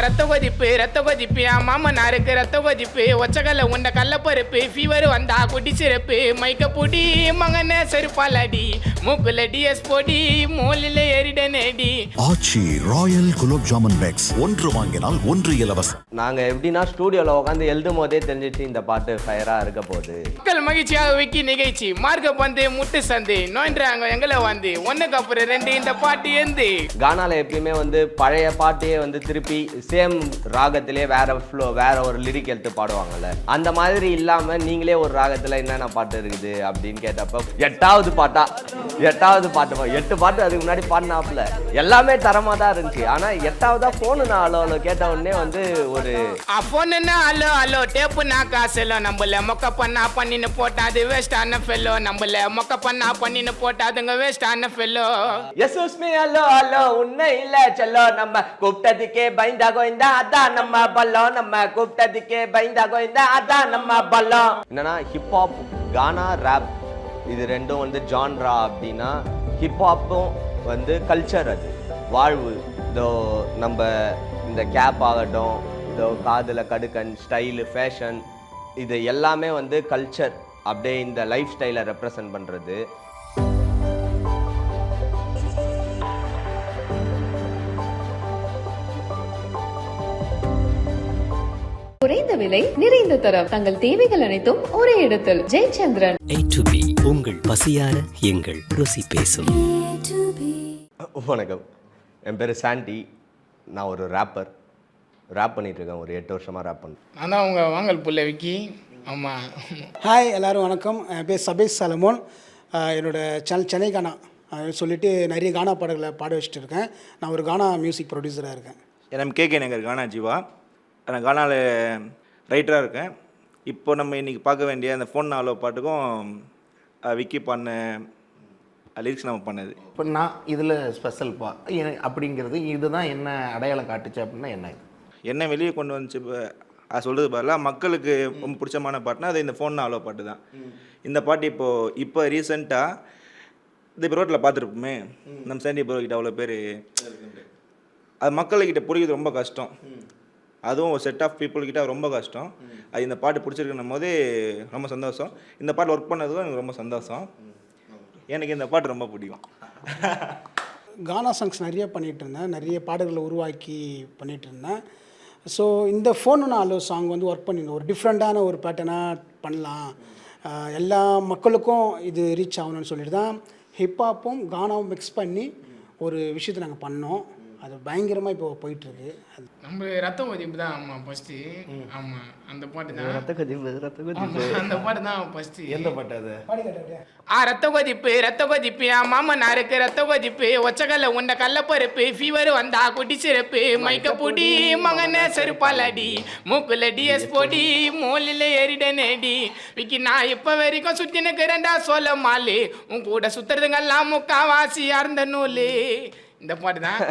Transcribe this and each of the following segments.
ரத்த கொதிப்பு ரத்த கொதிப்பு. ஆ மாமனாருக்கு ரத்த கொதிப்பு. ஒச்சக்கல்ல உண்ட கள்ளப்பருப்பு ஃபீவர் வந்தா குடி சிறப்பு. மைக்க பொடி மகன செருப்பாலடி. மூக்குல டிஎஸ் பொடி மூலில எரிடனேடி ஆச்சி ராயல் குலோப் ஜாமுன் பேக்ஸ் ஒன்று வாங்கினால் ஒன்று இலவசம். நாங்கள் எப்படின்னா ஸ்டூடியோவில் உட்காந்து எழுதும் போதே தெரிஞ்சிச்சு இந்த பாட்டு ஃபயராக இருக்க போகுது. மக்கள் மகிழ்ச்சியாக விக்கி நிகழ்ச்சி. மார்க்க பந்து முட்டு சந்து. நோன்றாங்க எங்களை வந்து. ஒண்ணுக்கு அப்புறம் ரெண்டு இந்த பாட்டு எந்து. கானால எப்பயுமே வந்து பழைய பாட்டையே வந்து திருப்பி சேம் ராகத்திலே வேற ஃப்ளோ வேற ஒரு லிரிக் எடுத்து பாடுவாங்கல்ல. அந்த மாதிரி இல்லாம நீங்களே ஒரு ராகத்துல என்னென்ன பாட்டு இருக்குது அப்படின்னு கேட்டப்ப எட்டாவது பாட்டா? எட்டாவது பாட்டு எட்டு பாட்டு அதுக்கு முன்னாடி பாடினாப்புல. எல்லாமே தரமா தான் இருந்துச்சு. ஆனா எட்டாவதா போனு நான் அலோ அலோ கேட்ட உடனே வந்து ஒரு ஃபோனுன்னா ஹலோ ஹலோ டேப்பு நான் காசுல. நம்மள மொக்க பண்ணா பண்ணின்னு போட்டா அது வேஸ்டான ஃபெல்லோ நம்மள மொக்க பண்ணா பண்ணின்னு போட்டா அதுங்க வேஸ்டான fellow yes me hello hello உன்னை இல்ல செல்லோ. நம்ம கூப்பிட்டதுக்கே பயந்தா கோயந்தா அதான் நம்ம பல்லம் நம்ம கூப்பிட்டதுக்கே பயந்தா கோயந்தா அதான் நம்ம பல்லம் என்னன்னா ஹிப்ஹாப் கானா ரேப் இது ரெண்டும் வந்து ஜான்ரா அப்படின்னா ஹிப்ஹாப்பும் வந்து கல்ச்சர் அது. வாழ்வு. இதோ நம்ம இந்த கேப் ஆகட்டும் இதோ காதில் கடுக்கன் ஸ்டைலு ஃபேஷன் இது எல்லாமே வந்து கல்ச்சர் அப்படியே இந்த லைஃப் ஸ்டைலை ரெப்ரசன்ட் பண்ணுறது குறைந்த விலை நிறைந்த தரம். தங்கள் தேவைகள் அனைத்தும் ஒரே இடத்தில். ஜெயச்சந்திரன். உங்கள் பசியார எங்கள் ருசி பேசும். வணக்கம். என் பேர் சாண்டி. நான் ஒரு ரேப்பர் ரேப் பண்ணிட்டு இருக்கேன். ஒரு எட்டு வருஷமா ரேப் பண்ணேன் நான் தான் உங்க வாங்கல் புள்ள விக்கி. ஆமா. ஹாய் எல்லாரும் வணக்கம். என் பேர் சபேஷ் சலமோன். அஹ் என்னோட சேனல் சென்னை கானா. அஹ் சொல்லிட்டு நிறைய கானா பாடல்களை பாட வச்சுட்டு இருக்கேன் நான் ஒரு கானா மியூசிக் ப்ரொடியூசராக இருக்கேன். என் கேகே நகர் கானா ஜீவா நான் கானாவில் ரைட்டராக இருக்கேன். இப்போ நம்ம இன்றைக்கி பார்க்க வேண்டிய அந்த ஃபோன் நாலோ பாட்டுக்கும் விக்கி பண்ண லிரிக்ஸ் நம்ம பண்ணது. இப்போ நான் இதில் ஸ்பெஷல்ப்பா அப்படிங்கிறது இதுதான் என்ன அடையாளம் காட்டுச்சு அப்படின்னா என்ன இது? என்ன வெளியே கொண்டு வந்துச்சு இப்போ அது சொல்கிறது பதிலாக மக்களுக்கு ரொம்ப பிடிச்சமான பாட்டுனா அது இந்த ஃபோன் நாலோ பாட்டு தான் இந்த பாட்டு இப்போது இப்போ ரீசெண்டாக இந்த இப்போ ரோட்டில் பார்த்துருப்போமே. நம்ம சேண்டி ப்ரோ கிட்ட அவ்வளோ பேர். அது மக்கள்கிட்ட புரியுது ரொம்ப கஷ்டம். அதுவும் ஒரு செட் ஆஃப் பீப்புள் கிட்ட ரொம்ப கஷ்டம். அது இந்த பாட்டு பிடிச்சிருக்கணும் போது ரொம்ப சந்தோஷம். இந்த பாட்டு ஒர்க் பண்ணதும் எனக்கு ரொம்ப சந்தோஷம். எனக்கு இந்த பாட்டு ரொம்ப பிடிக்கும். கானா சாங்ஸ் நிறைய பண்ணிகிட்டு இருந்தேன் நிறைய பாடல்களை உருவாக்கி பண்ணிகிட்டு இருந்தேன் ஸோ இந்த ஃபோனு நாலு சாங் வந்து ஒர்க் பண்ணியிருந்தோம் ஒரு டிஃப்ரெண்ட்டான ஒரு பேட்டர்னாக பண்ணலாம். எல்லா மக்களுக்கும் இது ரீச் ஆகணும்னு சொல்லிட்டு தான் ஹிப்ஹாப்பும் கானாவும் மிக்ஸ் பண்ணி ஒரு விஷயத்தை நாங்கள் பண்ணோம். அது பயங்கரமாக இப்போ போயிட்டுருக்கு. அது நம்ம ரத்த கொதிப்பு தான் ஆமா ஃபர்ஸ்ட் ஆமா அந்த பாட்டு தான். ரத்த கதிப்பு ரத்த ஆமா, அந்த பாட்டு தான் ஃபர்ஸ்ட் எந்த பாட்டு அது? ஆ ரத்த கொதிப்பு ரத்த கொதிப்பு. ஆ மாமனாருக்கு ரத்த கொதிப்பு. ஒச்சக்கல்ல உண்ட கள்ளப்பருப்பு ஃபீவர் வந்தா குடி சிறப்பு. மைக்க பொடி மகன செருப்பாலடி. மூக்குல டிஎஸ் பொடி மூலில எரிடனேடி விக்கி நான் இப்ப வரைக்கும் சுத்தி நிக்கிறேன்டா சொல்ல மாலு. உன் கூட சுத்துறதுங்கெல்லாம் முக்காவாசி அறந்த நூலு. இந்த பாட்டு தான்.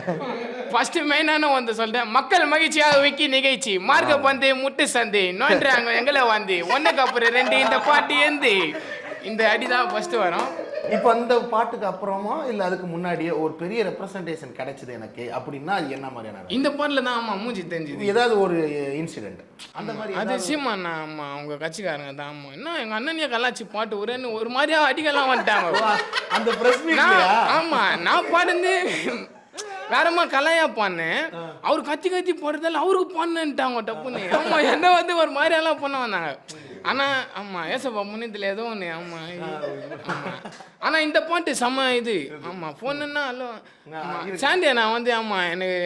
ஃபர்ஸ்ட் மெயினான வந்து சொல்றேன். மக்கள் மகிழ்ச்சியாக விக்கி நிகழ்ச்சி. மார்க்க பந்து முட்டு சந்து. நோன்றாங்க எங்களை வந்து. ஒன்றுக்கு அப்புறம் ரெண்டு இந்த பாட்டு எந்து இந்த அடி தான் ஃபர்ஸ்ட் வரும். இப்போ அந்த பாட்டுக்கு அப்புறமா இல்லை அதுக்கு முன்னாடியே ஒரு பெரிய ரெப்ரசன்டேஷன் கிடைச்சது எனக்கு அப்படின்னா அது என்ன மாதிரியான இந்த பாட்டில் தான் ஆமா மூஞ்சி தெரிஞ்சுது. ஏதாவது ஒரு இன்சிடென்ட் அந்த மாதிரி அது சீமாண்ணா ஆமா அவங்க கட்சிக்காரங்க தான் ஆமா. என்ன எங்க அண்ணனையே கலாச்சி பாட்டு ஒரேன்னு ஒரு மாதிரியா அடிக்கலாம் வந்துட்டாங்க. அந்த பிரஸ் நான் ஆமா நான் பாடுந்து வேறமா கலையா பாடினேன். அவர் கத்தி கத்தி பாடுறதால அவருக்கு பாடுன்னுட்டாங்க டப்புன்னு. ஆமா என்ன வந்து ஒரு மாதிரி எல்லாம் பண்ண வந்தாங்க. ஆனா ஆமா ஏசப்பா முன்னத்துல ஏதோ ஒன்று ஆமா இது, ஆமா. ஆனா இந்த பாட்டு செம்ம இது ஆமா ஃபோனுன்னா ஆமா. சாண்டியா நான் வந்து ஆமா எனக்கு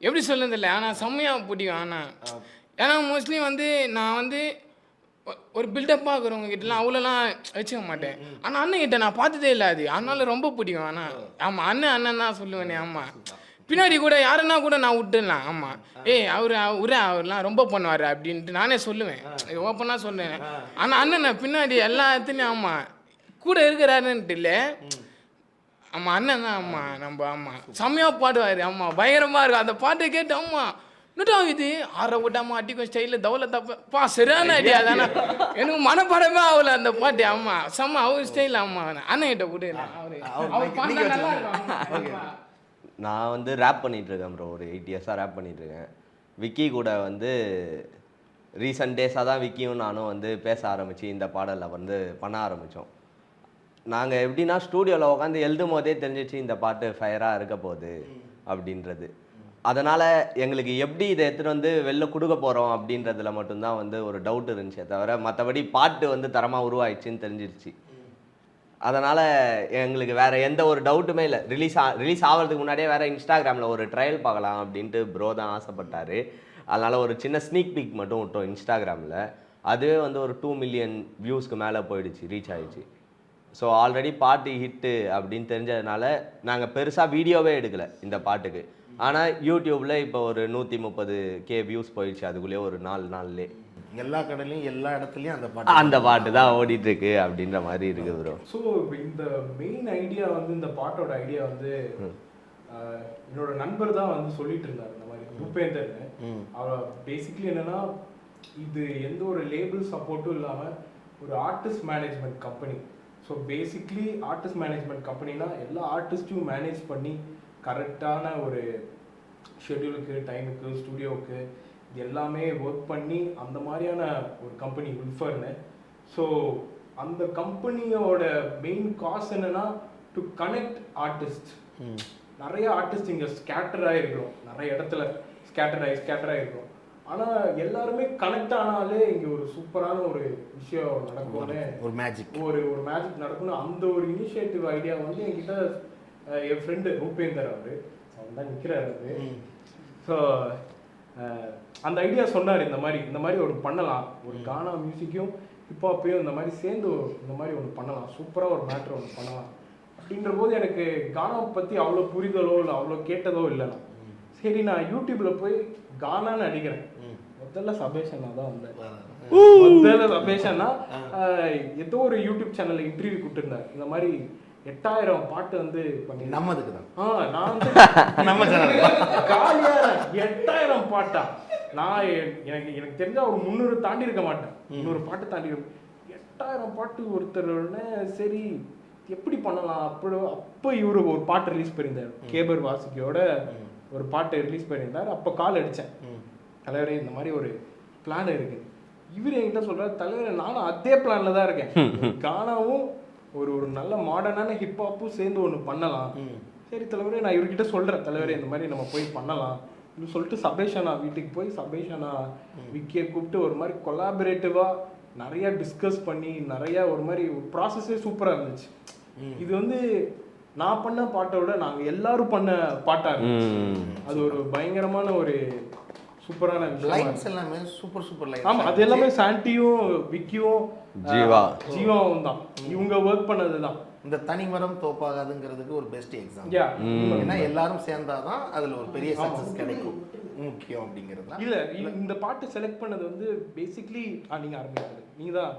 எப்படி சொல்லுறது இல்லை ஆனால் செம்மையாக பிடிக்கும் ஆனால் ஏன்னா மோஸ்ட்லி வந்து நான் வந்து ஒரு பில்டப்பாக இருக்கிறவங்க கிட்டலாம் அவ்வளோலாம் வச்சுக்க மாட்டேன். ஆனால் அண்ணன் கிட்ட நான் பார்த்ததே இல்லை அது. அதனால ரொம்ப பிடிக்கும் ஆனால் ஆமாம் அண்ணன் அண்ணன் தான் சொல்லுவேனே ஆமாம் பின்னாடி கூட யாருன்னா கூட நான் விட்டுடலாம். ஆமாம் ஏய் அவர் உரா அவர்லாம் ரொம்ப பண்ணுவார் அப்படின்ட்டு நானே சொல்லுவேன். ஓப்பனாக சொல்லுவேன் ஆனால் அண்ணன் பின்னாடி எல்லா இடத்துலையும் ஆமாம் கூட இருக்கிறாருன்ட்டு இல்லை. ஆமா அண்ணன் தான் ஆமா நம்ம ஆமா. செம்மையா பாடுவாரு ஆமா. பயங்கரமா இருக்கும். அந்த பாட்டை கேட்டு ஆமா என்னடா இது? ஆற விட்டாம அடிக்கும் ஸ்டைல தவல தப்ப. பா சரியான அடி அதான எனக்கு மனப்படமே ஆகல அந்த பாட்டு ஆமா. செம்ம அவர் ஸ்டைல் ஆமா. அண்ணன் கிட்ட கூட அவரு நான் வந்து ரேப் பண்ணிட்டு இருக்கேன் ப்ரோ ஒரு எயிட் இயர்ஸாக ரேப் பண்ணிகிட்ருக்கேன் விக்கி கூட வந்து ரீசன்ட் டேஸாக தான் விக்கியும் நானும் வந்து பேச ஆரம்பிச்சு இந்த பாடலை வந்து பண்ண ஆரம்பித்தோம் நாங்கள் எப்படின்னா ஸ்டூடியோவில் உட்காந்து எழுதும் போதே தெரிஞ்சிச்சு இந்த பாட்டு ஃபயராக இருக்க போகுது அப்படின்றது. அதனால் எங்களுக்கு எப்படி இதை எடுத்துகிட்டு வந்து வெளில கொடுக்க போகிறோம் அப்படின்றதுல மட்டும்தான் வந்து ஒரு டவுட் இருந்துச்சே தவிர மற்றபடி பாட்டு வந்து தரமாக உருவாயிடுச்சுன்னு தெரிஞ்சிருச்சு. அதனால் எங்களுக்கு வேறு எந்த ஒரு டவுட்டுமே இல்லை. ரிலீஸ் ஆ ரிலீஸ் ஆகிறதுக்கு முன்னாடியே வேறு இன்ஸ்டாகிராமில் ஒரு ட்ரையல் பார்க்கலாம் அப்படின்ட்டு ப்ரோ தான் ஆசைப்பட்டார். அதனால் ஒரு சின்ன ஸ்னீக் பீக் மட்டும் விட்டோம் இன்ஸ்டாகிராமில் அதுவே வந்து ஒரு டூ மில்லியன் வியூஸ்க்கு மேலே போயிடுச்சு ரீச் ஆகிடுச்சு ஸோ ஆல்ரெடி பாட்டு ஹிட்டு அப்படின்னு தெரிஞ்சதுனால நாங்கள் பெருசாக வீடியோவே எடுக்கலை இந்த பாட்டுக்கு. ஆனால் யூடியூப்பில் இப்போ ஒரு நூற்றி முப்பது கே வியூஸ் போயிடுச்சு அதுக்குள்ளேயே ஒரு நாலு நாள்லே எல்லா கடலையும் எல்லா இடத்துலயும் அந்த பாட்டு அந்த பாட்டு தான் ஓடிட்டு இருக்கு அப்படின்ற மாதிரி இருக்கு ப்ரோ ஸோ இந்த மெயின் ஐடியா வந்து இந்த பாட்டோட ஐடியா வந்து என்னோட நண்பர் தான் வந்து சொல்லிட்டு இருந்தார் இந்த மாதிரி பூபேந்தர்னு அவர் பேசிக்கலி என்னன்னா இது எந்த ஒரு லேபிள் சப்போர்ட்டும் இல்லாமல் ஒரு artist management company so basically artist management கம்பெனினா எல்லா ஆர்டிஸ்ட்டையும் மேனேஜ் பண்ணி கரெக்டான ஒரு ஷெட்யூலுக்கு டைமுக்கு ஸ்டுடியோவுக்கு இது எல்லாமே ஒர்க் பண்ணி அந்த மாதிரியான ஒரு கம்பெனி உல்ஃபர்னு ஸோ அந்த கம்பெனியோட மெயின் காஸ் என்னன்னா டு கனெக்ட் ஆர்டிஸ்ட் நிறைய ஆர்டிஸ்ட் இங்கே ஸ்கேட்டர் ஆகிருக்கிறோம் நிறைய இடத்துல ஸ்கேட்டர் ஆகி ஸ்கேட்டர் ஆகிருக்கிறோம் ஆனால் எல்லாருமே கனெக்ட் ஆனாலே இங்கே ஒரு சூப்பரான ஒரு விஷயம் நடக்கும்னு ஒரு மேஜிக் ஒரு ஒரு மேஜிக் நடக்கணும் அந்த ஒரு இனிஷியேட்டிவ் ஐடியா வந்து என்கிட்ட என் ஃப்ரெண்டு ரூபேந்தர் அவரு. அவர் தான் நிற்கிறாரு அவரு ஸோ அந்த ஐடியா சொன்னார் இந்த மாதிரி இந்த மாதிரி ஒரு பண்ணலாம். ஒரு கானா மியூசிக்கும் ஹிப்ஹாப்பையும் இந்த மாதிரி சேர்ந்து இந்த மாதிரி ஒன்று பண்ணலாம். சூப்பராக ஒரு மேட்ரு ஒன்று பண்ணலாம். அப்படின்ற போது எனக்கு கானாவை பற்றி அவ்வளோ புரிதலோ இல்லை அவ்வளோ கேட்டதோ இல்லை நான். சரி நான் யூடியூப்ல போய் கானான்னு அடிக்கிறேன் முதல்ல சபேஷனா தான் வந்தேன். முதல்ல சபேஷன்னா ஏதோ ஒரு யூடியூப் சேனல்ல இன்டர்வியூ கொடுத்துருந்தார் இந்த மாதிரி எட்டாயிரம் பாட்டு வந்து நம்மதுக்கு தான் ஆ நான் வந்து நம்ம காலியா எட்டாயிரம் பாட்டா? நான் எனக்கு எனக்கு தெரிஞ்சா ஒரு முந்நூறு தாண்டி இருக்க மாட்டேன். முந்நூறு பாட்டு தாண்டி எட்டாயிரம் பாட்டு ஒருத்தர் சரி எப்படி பண்ணலாம்? அப்போ அப்போ இவரு ஒரு பாட்டு ரிலீஸ் பண்ணியிருந்தார். கேபர் வாசுகியோட ஒரு பாட்டு ரிலீஸ் பண்ணியிருந்தார். அப்போ கால் அடித்தேன் தலைவரே இந்த மாதிரி ஒரு பிளான் இருக்கு. இவர் என்கிட்ட சொல்றாரு தலைவரே நானும் அதே பிளான்ல தான் இருக்கேன். கானாவும் ஒரு ஒரு நல்ல மாடர்னான ஹிப்ஹாப்பும் சேர்ந்து ஒன்று பண்ணலாம். சரி தலைவரே நான் இவர்கிட்ட சொல்றேன். தலைவரே இந்த மாதிரி நம்ம போய் பண்ணலாம். அப்படின்னு சொல்லிட்டு சபேஷனா வீட்டுக்கு போய் சபேஷனா விக்கியை கூப்பிட்டு ஒரு மாதிரி கொலாபரேட்டிவா நிறைய டிஸ்கஸ் பண்ணி நிறைய ஒரு மாதிரி ப்ராசஸே சூப்பரா இருந்துச்சு. இது வந்து நான் பண்ண பாட்டை விட நாங்க எல்லாரும் பண்ண பாட்டா இருந்துச்சு. அது ஒரு பயங்கரமான ஒரு சூப்பரான விஷயம் லைன்ஸ் எல்லாமே சூப்பர் சூப்பர் ஆமா லைன்ஸ் அது எல்லாமே சாண்டியும் விக்கியும் ஜீவா. ஜீவாவும் தான். இவங்க ஒர்க் பண்ணது தான் இந்த தனிமரம் தோப்பாகாதுங்கிறதுக்கு ஒரு பெஸ்ட் எக்ஸாம்பிள் யா ஏன்னா எல்லாரும் சேர்ந்தாதான் அதுல ஒரு பெரிய சக்சஸ் கிடைக்கும். முக்கியம் அப்படிங்கிறது தான் இல்ல இந்த பாட்டு செலக்ட் பண்ணது வந்து பேசிக்லி நீங்க ஆரம்பிக்கிறது. நீங்க தான்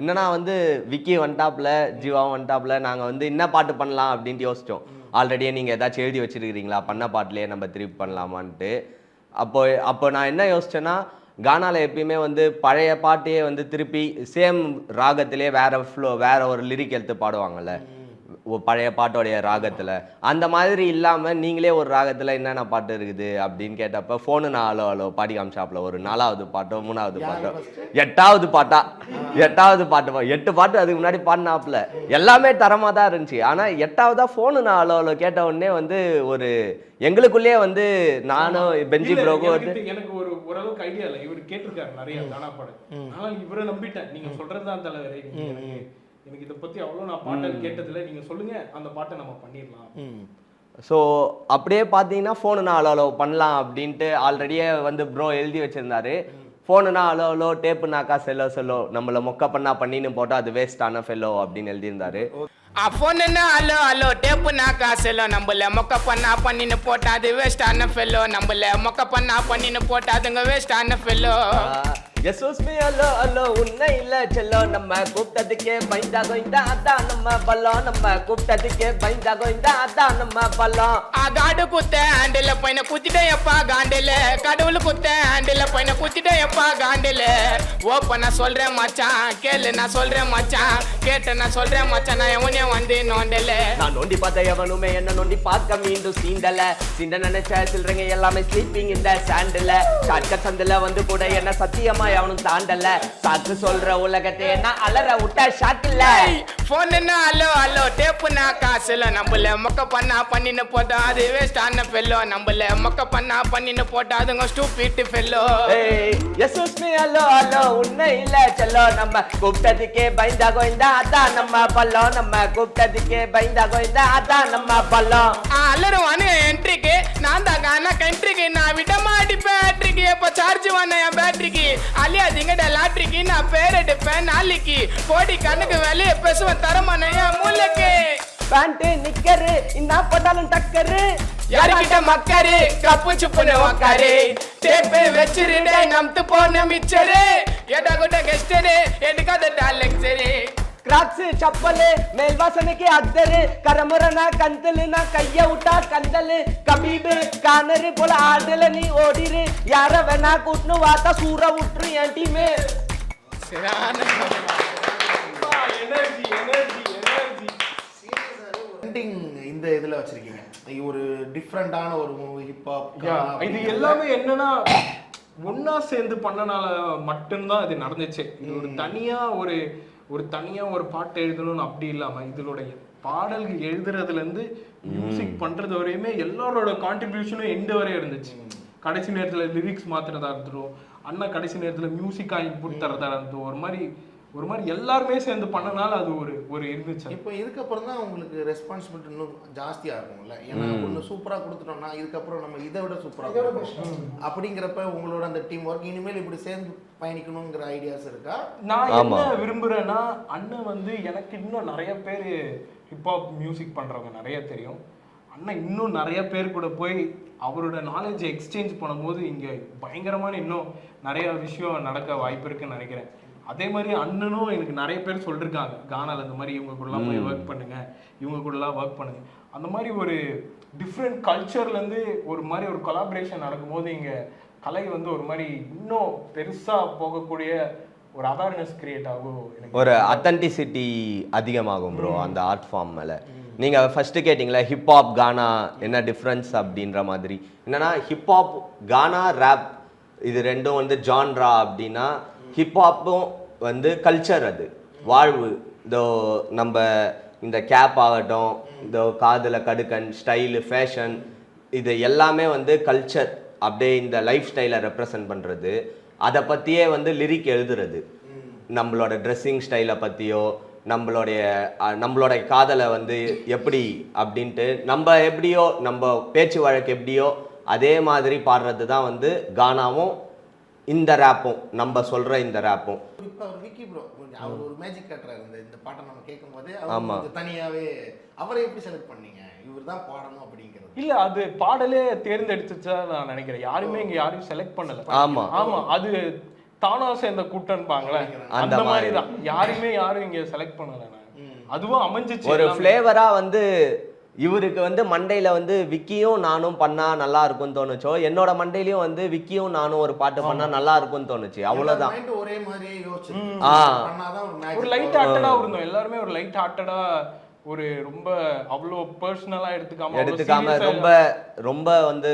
என்னன்னா வந்து விக்கி வந்துட்டாப்ல ஜீவாவும் வந்துட்டாப்ல நாங்கள் வந்து என்ன பாட்டு பண்ணலாம் அப்படின்ட்டு யோசிச்சோம். ஆல்ரெடியே நீங்கள் ஏதாச்சும் எழுதி வச்சிருக்கிறீங்களா? பண்ண பாட்டுலேயே நம்ம திருப்பி பண்ணலாமான்ட்டு. அப்போ அப்போ நான் என்ன யோசிச்சேன்னா கானாவில் எப்பயுமே வந்து பழைய பாட்டையே வந்து திருப்பி சேம் ராகத்திலே வேற ஃப்ளோ வேற ஒரு லிரிக் எடுத்து பாடுவாங்கல்ல. பழைய பாட்டோடைய ராகத்துல. அந்த மாதிரி இல்லாம நீங்களே ஒரு ராகத்துல என்னென்ன பாட்டு இருக்குது அப்படின்னு கேட்டப்ப ஃபோனு நான் அலோ அலோ பாடி காமிச்சாப்ல. ஒரு நாலாவது பாட்டோ மூணாவது பாட்டோ. எட்டாவது பாட்டா? எட்டாவது பாட்டு எட்டு பாட்டு அதுக்கு முன்னாடி பாடினாப்ல. எல்லாமே தரமா தான் இருந்துச்சு. ஆனா எட்டாவதா ஃபோனு நான் அலோ அலோ கேட்ட உடனே வந்து ஒரு எங்களுக்குள்ளேயே வந்து நானும் பெஞ்சி ப்ரோக்கும் எனக்கு வந்து எனக்கு ஒரு ஓரளவுக்கு ஐடியா இல்ல. இவர் கேட்டிருக்காரு நிறைய தானா பாடம் ஆனால் இவரை நம்பிட்டேன். நீங்க சொல்றதுதான் தலைவரே. நீங்க எனக்கு இதை பத்தி அவ்வளவு நான் பாட்டை கேட்டதில்ல. நீங்க சொல்லுங்க. அந்த பாட்டை நம்ம பண்ணிடலாம். ஸோ அப்படியே பார்த்தீங்கன்னா ஃபோனுனா அலோ அலோ பண்ணலாம் அப்படின்ட்டு ஆல்ரெடியே வந்து ப்ரோ எழுதி வச்சிருந்தாரு. ஃபோனுனா அலோ அலோ டேப்புனாக்கா செல்லோ செல்லோ. நம்மள மொக்க பண்ணா பண்ணின்னு போட்டா அது வேஸ்டான ஃபெல்லோ அப்படின்னு எழுதியிருந்தாரு. ஃபோனுன்னு அலோ அலோ டேப்பு நான் காசுல நம்மள மொக்க பண்ணா பண்ணின்னு போட்டா அது வேஸ்டான ஃபெல்லோ நம்மள மொக்க பண்ணா பண்ணின்னு போட்டா அதுங்க வேஸ்டான ஃபெல்லோ ஆஹ் எஸ்எஸ் மீ அல்லோ அல்லோ உன்னை இல்ல செல்லோ. நம்ம கூப்பிட்டதுக்கே பயந்தா கோய்ந்தா அதான் நம்ம பல்லம் நம்ம கூப்பிட்டதுக்கே பயந்தா கோய்ந்தா அதான் நம்ம பல்லம் ஆ காடு குத்த ஹேண்டில் பையனை குத்திட்டேன் எப்பா காண்டில். கடவுள் குத்த ஹேண்டில் பையனை குத்திட்டேன் எப்பா காண்டில். நான் சொல்றேன் மச்சான். கேளு நான் சொல்றேன் மச்சான். கேட்ட நான் சொல்றேன் மச்சான். நான் எவனே வந்து நோண்டல. நான் நோண்டி பார்த்த எவனுமே என்ன நோண்டி பார்க்க மீண்டும் சீண்டல. சீண்ட நினைச்ச சில்லறைங்க எல்லாமே ஸ்லீப்பிங் இந்த சாண்டில் ஷார்ட்கட் சந்தில வந்து கூட என்ன சத்தியமா எவனும் தாண்டல. சாக்கு சொல்ற உலகத்தை என்ன அலற விட்ட ஷாக் இல்ல. ஃபோனுன்னா அல்லோ அல்லோ டேப்புனா காசுல. நம்பல மொக்க பண்ணா பண்ணின்னு போட்டா அது வேஸ்ட் ஆன ஃபெல்லோ நம்பல மொக்க பண்ணா பண்ணின்னு போட்டா அதுங்க ஸ்டூபிட் ஃபெல்லோ எஸ்எஸ் மீ அல்லோ அல்லோ உன்னை இல்ல செல்லோ. நம்ம கூப்பிட்டதுக்கே பயந்தா கோய்ந்தா அதான் நம்ம பல்லம் நம்ம கூப்பிட்டதுக்கே பயந்தா கோய்ந்தா அதான் நம்ம பல்லம் அலருவானு என்ட்ரிக்கு நான் தான் காண கண்ட்ரிக்கு நான் விட மாட்டி பேட்ரிக்கு எப்ப சார்ஜ் வான என் பேட்டரிக்கு அலியா திங்கட லாட்ரிக்கு நான் பேர் எடுப்பேன் நாளைக்கு. கோடி கணக்கு வேலையை பேசுவேன் தரமான என் மூளைக்கு. பேண்ட் நிக்கரு என்ன போட்டாலும் டக்கரு. யாருக்கிட்ட மக்கரு? கப்பு சுப்புன்னு உக்காரு. டேப்பு வச்சிருடே நம்த்து போன மிச்சரு. எடா கூட கெஸ்டரு எடுக்காத லெக்சரு கிராக்ஸ் செப்பலு மேல் வாசனைக்கு அத்தரு கரமுரனா கந்தலுனா கைய விட்டா கந்தலு கபீபு கானரு போல ஆடல நீ ஓடிரு. யார வேணா கூட்டுன்னு வாத்தா சூற விட்டுரு என் team. Energy energy energy trending இந்த இதுல வச்சிருக்கீங்க. ஒரு டிஃப்ரெண்டான ஒரு மூவி ஹிப்ஹாப் இது எல்லாமே என்னன்னா ஒண்ணா சேர்ந்து பண்ணனால மட்டும்தான் இது நடந்துச்சு. இது ஒரு தனியா ஒரு ஒரு தனியா ஒரு பாட்டு எழுதணும்னு அப்படி இல்லாம இதனுடைய பாடல்கள் எழுதுறதுல இருந்து மியூசிக் பண்றது வரையுமே எல்லாரோட கான்ட்ரிபியூஷனும் எண்டு வரை இருந்துச்சு. கடைசி நேரத்துல லிரிக்ஸ் மாத்துறதா இருந்துரும் அண்ணா கடைசி நேரத்துல மியூசிக்கா இன்புட் தரதா இருந்தோம் ஒரு மாதிரி ஒரு மாதிரி எல்லாருமே சேர்ந்து பண்ணனால அது ஒரு ஒரு இருந்துச்சு. இப்போ இதுக்கப்புறம் தான் உங்களுக்கு ரெஸ்பான்சிபிலிட்டி இன்னும் ஜாஸ்தியா இருக்கும்ல ஏன்னா ஒன்று சூப்பரா கொடுத்துட்டோம்னா இதுக்கப்புறம் நம்ம இதை விட சூப்பரா கொடுக்கணும். அப்படிங்கிறப்ப உங்களோட அந்த டீம் ஒர்க் இனிமேல் இப்படி சேர்ந்து பயணிக்கணுங்கிற ஐடியாஸ் இருக்கா? நான் என்ன விரும்புறேன்னா அண்ணன் வந்து எனக்கு இன்னும் நிறைய பேர் ஹிப்ஹாப் மியூசிக் பண்றவங்க நிறைய தெரியும். அண்ணன் இன்னும் நிறைய பேர் கூட போய் அவரோட நாலேஜை எக்ஸ்சேஞ்ச் பண்ணும்போது இங்க பயங்கரமான இன்னும் நிறைய விஷயம் நடக்க வாய்ப்பு இருக்குன்னு நினைக்கிறேன். அதே மாதிரி அண்ணனும் எனக்கு நிறைய பேர் சொல்லிருக்காங்க கானால இந்த மாதிரி இவங்க கூடலாம் போய் ஒர்க் பண்ணுங்க இவங்க கூடலாம் ஒர்க் பண்ணுங்க. அந்த மாதிரி ஒரு டிஃப்ரெண்ட் கல்ச்சர்லேருந்து ஒரு மாதிரி ஒரு கொலாபரேஷன் நடக்கும்போது இங்க கலை வந்து ஒரு மாதிரி இன்னும் பெருசா போகக்கூடிய ஒரு அவேர்னஸ் கிரியேட் ஆகும் ஒரு அத்தன்டிசிட்டி அதிகமாகும் ப்ரோ அந்த ஆர்ட் ஃபார்ம் மேல. நீங்க ஃபர்ஸ்ட் கேட்டிங்களா ஹிப்ஹாப் கானா என்ன டிஃப்ரென்ஸ் அப்படின்ற மாதிரி. என்னன்னா ஹிப்ஹாப் கானா ரேப் இது ரெண்டும் வந்து ஜான்ரா அப்படின்னா ஹிப்ஹாப்பும் வந்து கல்ச்சர் அது. வாழ்வு. இதோ நம்ம இந்த கேப் ஆகட்டும் இந்த காதில் கடுக்கன் ஸ்டைலு ஃபேஷன் இது எல்லாமே வந்து கல்ச்சர் அப்படியே இந்த லைஃப் ஸ்டைலை ரெப்ரசன்ட் பண்ணுறது அதை பற்றியே வந்து லிரிக் எழுதுறது. நம்மளோட ட்ரெஸ்ஸிங் ஸ்டைலை பற்றியோ நம்மளுடைய நம்மளோட நம்மளுடைய காதலை வந்து எப்படி அப்படின்ட்டு நம்ம எப்படியோ நம்ம பேச்சு வழக்கு எப்படியோ அதே மாதிரி பாடுறது தான் வந்து கானாவும் இந்த ரேப்பும் நம்ம சொல்கிற இந்த ரேப்பும் இப்போ அவர் விக்கி ப்ரோ அவர் ஒரு மேஜிக் காட்டுறாரு இந்த இந்த பாட்டை நம்ம கேட்கும் போதே ஆமா. அவர் தனியாவே அவரை எப்படி செலக்ட் பண்ணீங்க? இவர் தான் பாடணும் அப்படிங்கிறது. இல்ல அது பாடலே தேர்ந்தெடுத்துச்சா நான் நினைக்கிறேன். யாருமே இங்க யாரையும் செலக்ட் பண்ணல. ஆமா. ஆமா அது தானா சேர்ந்த கூட்டம்பாங்களே அந்த அந்த மாதிரி. தான் யாருமே யாரும் இங்க செலக்ட் பண்ணல நான். அதுவும் அமைஞ்சிச்சு ஒரு. ஃப்ளேவரா வந்து இவருக்கு வந்து மண்டையில வந்து விக்கியும் நானும் பண்ணா நல்லா இருக்கும்னு தோணுச்சோ? என்னோட மண்டையிலயும் வந்து விக்கியும் நானும் ஒரு பாட்டு பண்ணா நல்லா இருக்கும்னு தோணுச்சு. அவ்வளவுதான். மைண்ட் ஒரே ஆ. பண்ணாதான் ஒரு லைட் இருந்தோம். எல்லாருமே ஒரு லைட் ஹார்ட்டடா ஒரு ரொம்ப அவ்வளோ பர்சனலா எடுத்துக்காம எடுத்துக்காம ரொம்ப ரொம்ப வந்து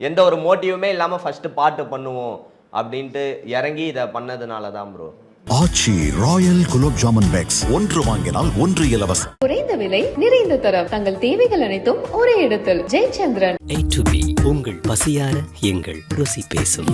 எந்த ஒரு மோட்டிவுமே இல்லாம ஃபர்ஸ்ட் பாட்டு பண்ணுவோம் அப்படின்ட்டு இறங்கி இதை பண்ணதுனால தான் bro Aachi royal gulab jamun packs. ஒன்று வாங்கினால் ஒன்று இலவசம். குறைந்த விலை நிறைந்த தரம். தங்கள் தேவைகள் அனைத்தும் ஒரே இடத்தில். ஜெயச்சந்திரன். ஏ டு பி உங்கள் பசியார எங்கள் ருசி பேசும்.